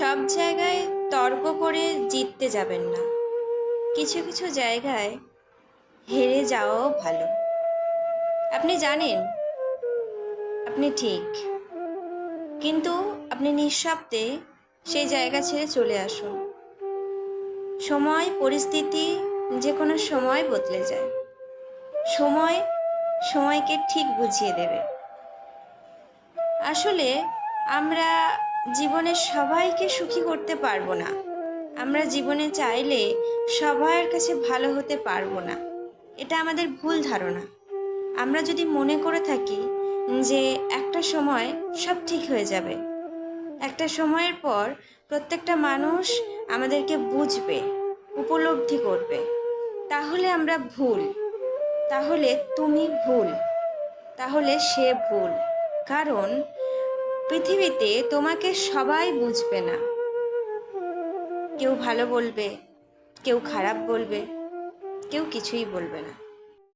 সব জায়গায় তর্ক করে জিততে যাবেন না। কিছু কিছু জায়গায় হেরে যাওয়াও ভালো। আপনি জানেন, আপনি ঠিক। কিন্তু আপনি নিঃশব্দে সেই জায়গা ছেড়ে চলে আসুন। সময়, পরিস্থিতি যে কোনো সময় বদলে যায়। সময়, সময়কে ঠিক বুঝিয়ে দেবে। আসলে আমরা জীবনে সবাইকে সুখী করতে পারব না। আমরা জীবনে চাইলে সবার কাছে ভালো হতে পারব না। এটা আমাদের ভুল ধারণা। আমরা যদি মনে করে থাকি যে একটা সময় সব ঠিক হয়ে যাবে, একটা সময়ের পর প্রত্যেকটা মানুষ আমাদেরকে বুঝবে, উপলব্ধি করবে, তাহলে আমরা ভুল। তাহলে তুমি ভুল। তাহলে সে ভুল। কারণ পৃথিবীতে তোমাকে সবাই বুঝবে না। কেউ ভালো বলবে, কেউ খারাপ বলবে, কেউ কিছুই বলবে না।